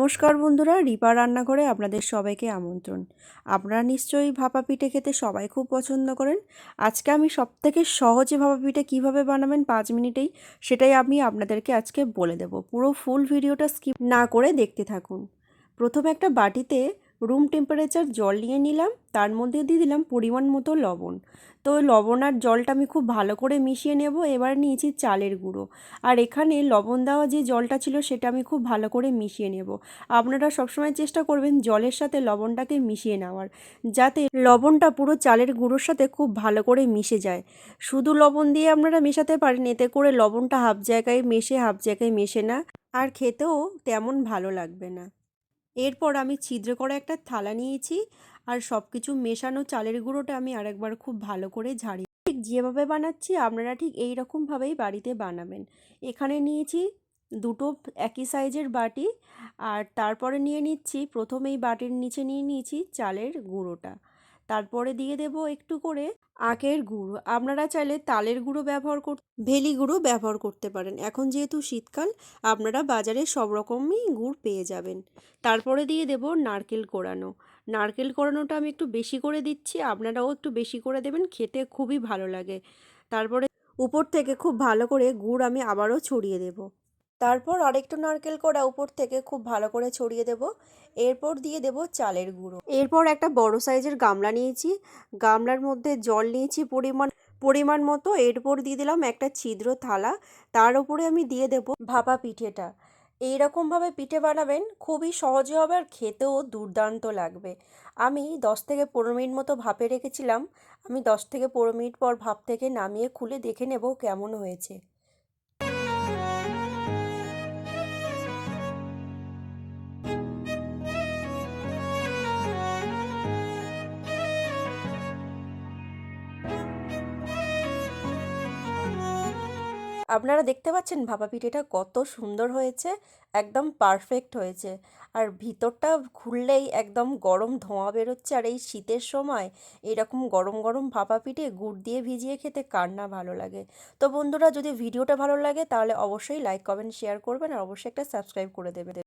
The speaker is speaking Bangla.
নমস্কার বন্ধুরা, রিপা রান্নাঘরে আপনাদের সবাইকে আমন্ত্রণ। আপনারা নিশ্চয়ই ভাপা পিঠে খেতে সবাই খুব পছন্দ করেন। আজকে আমি সবথেকে সহজে ভাপা পিঠে কীভাবে বানাবেন পাঁচ মিনিটেই, সেটাই আমি আপনাদেরকে আজকে বলে দেব। পুরো ফুল ভিডিওটা স্কিপ না করে দেখতে থাকুন। প্রথমে একটা বাটিতে রুম টেম্পারেচার জল নিয়ে নিলাম, তার মধ্যে দিয়ে দিলাম পরিমাণ মতো লবণ। তো লবণ আর জলটা আমি খুব ভালো করে মিশিয়ে নেব, এবার নিয়েছি চালের গুঁড়ো। আর এখানে লবণ দেওয়া যে জলটা ছিল সেটা আমি খুব ভালো করে মিশিয়ে নেব। আপনারা সবসময় চেষ্টা করবেন জলের সাথে লবণটাকে মিশিয়ে নেওয়ার, যাতে লবণটা পুরো চালের গুঁড়োর সাথে খুব ভালো করে মিশে যায়। শুধু লবণ দিয়ে আপনারা মেশাতে পারেন, এতে করে লবণটা হাফ জায়গায় মেশে হাফ জায়গায় মেশে না, আর খেতেও তেমন ভালো লাগবে না। এরপর আমি ছিদ্র করে একটা থালা নিয়েছি আর সব কিছু মেশানো চালের গুঁড়োটা আমি আরেকবার খুব ভালো করে ঝাড়ি ঠিক যেভাবে বানাচ্ছি আপনারা ঠিক এই রকমভাবেই বাড়িতে বানাবেন। এখানে নিয়েছি দুটো একই সাইজের বাটি আর তারপরে নিয়ে নিচ্ছি প্রথমেই বাটির নিচে নিয়ে নিয়েছি চালের গুঁড়োটা। তারপরে দিয়ে দেব একটু করে আখের গুঁড়ো। আপনারা চাইলে তালের গুঁড়ো ব্যবহার কর, ভেলি গুঁড়ো ব্যবহার করতে পারেন। এখন যেহেতু শীতকাল, আপনারা বাজারে সব রকমই গুড় পেয়ে যাবেন। তারপরে দিয়ে দেব নারকেল কোড়ানো নারকেল কোড়ানোটা আমি একটু বেশি করে দিচ্ছি, আপনারাও একটু বেশি করে দেবেন, খেতে খুবই ভালো লাগে। তারপরে উপর থেকে খুব ভালো করে গুড় আমি আবারও ছড়িয়ে দেবো। তারপর আরেকটু নারকেল কোড়া উপর থেকে খুব ভালো করে ছড়িয়ে দেব। এরপর দিয়ে দেব চালের গুঁড়ো। এরপর একটা বড় সাইজের গামলা নিয়েছি। গামলার মধ্যে জল নিয়েছি পরিমাণ পরিমাণ মতো। এরপর দিয়ে দিলাম একটা ছিদ্র থালা। তার উপরে আমি দিয়ে দেব ভাপা পিঠেটা। এইরকমভাবে পিঠে বানাবেন, খুবই সহজে হবে আর খেতেও দুর্দান্ত লাগবে। আমি দশ থেকে পনেরো মিনিট মতো ভাপে রেখেছিলাম। আমি দশ থেকে পনেরো মিনিট পর ভাপ থেকে নামিয়ে খুলে দেখে নেব কেমন হয়েছে। আপনারা দেখতে পাচ্ছেন ভাপা পিঠেটা কত সুন্দর হয়েছে, একদম পারফেক্ট হয়েছে। আর ভিতরটা খুললেই একদম গরম ধোঁয়া বেরোচ্ছে, আর এই শীতের সময় এরকম গরম গরম ভাপা পিঠে গুড় দিয়ে ভিজিয়ে খেতে কার না ভালো লাগে। তো বন্ধুরা, যদি ভিডিওটা ভালো লাগে তাহলে অবশ্যই লাইক কমেন্ট শেয়ার করবেন, আর অবশ্যই একটা সাবস্ক্রাইব করে দেবেন।